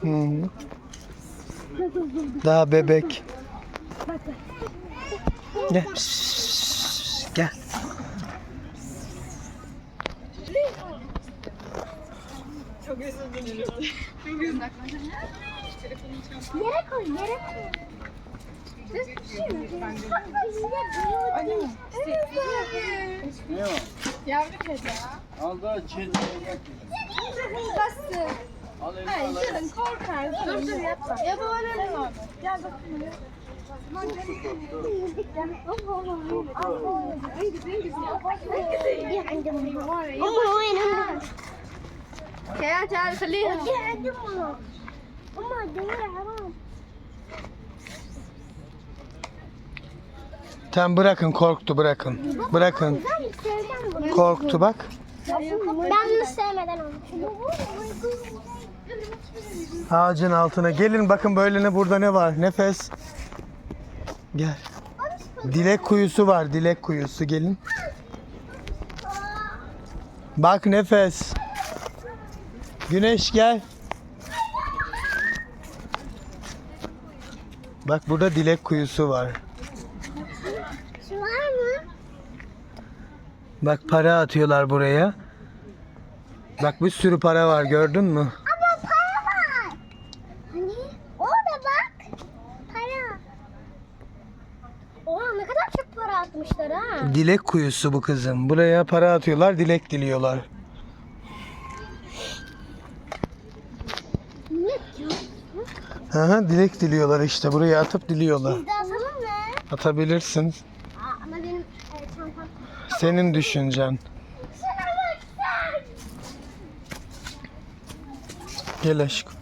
Hı. Daha bebek. Bak bak. Gel. Gel. Yere koy, yere koy. Ne o? Yavru kedi. Al da çelik. Bastı. Al elini Hayır al. canım korkar. Dur dur yapma. Ya böyle mi? Gel bakayım. أمه وين أمه؟ تعال تعال خليها ودي عند أمه أمه دوري حرام Tamam bırakın korktu bırakın. Bırakın. Ben sevmem bunu. Korktu bak. Ben bunu sevmeden olmuş. Ağacın altına. Gelin bakın böyle ne burada ne var? Nefes. Gel. Dilek kuyusu var. Dilek kuyusu gelin. Bak nefes. Güneş gel. Bak burada dilek kuyusu var. Şu var mı? Bak para atıyorlar buraya. Bak bir sürü para var gördün mü? Ama para var. Hani? Orada bak. Para. Oha ne kadar çok para atmışlar ha. Dilek kuyusu bu kızım. Buraya para atıyorlar, dilek diliyorlar. Hı hı, dilek diliyorlar işte. Buraya atıp diliyorlar. Biz de asalım mı? Atabilirsin. Aa, ama benim e, çantam. Senin düşüncen. Gel aşkım.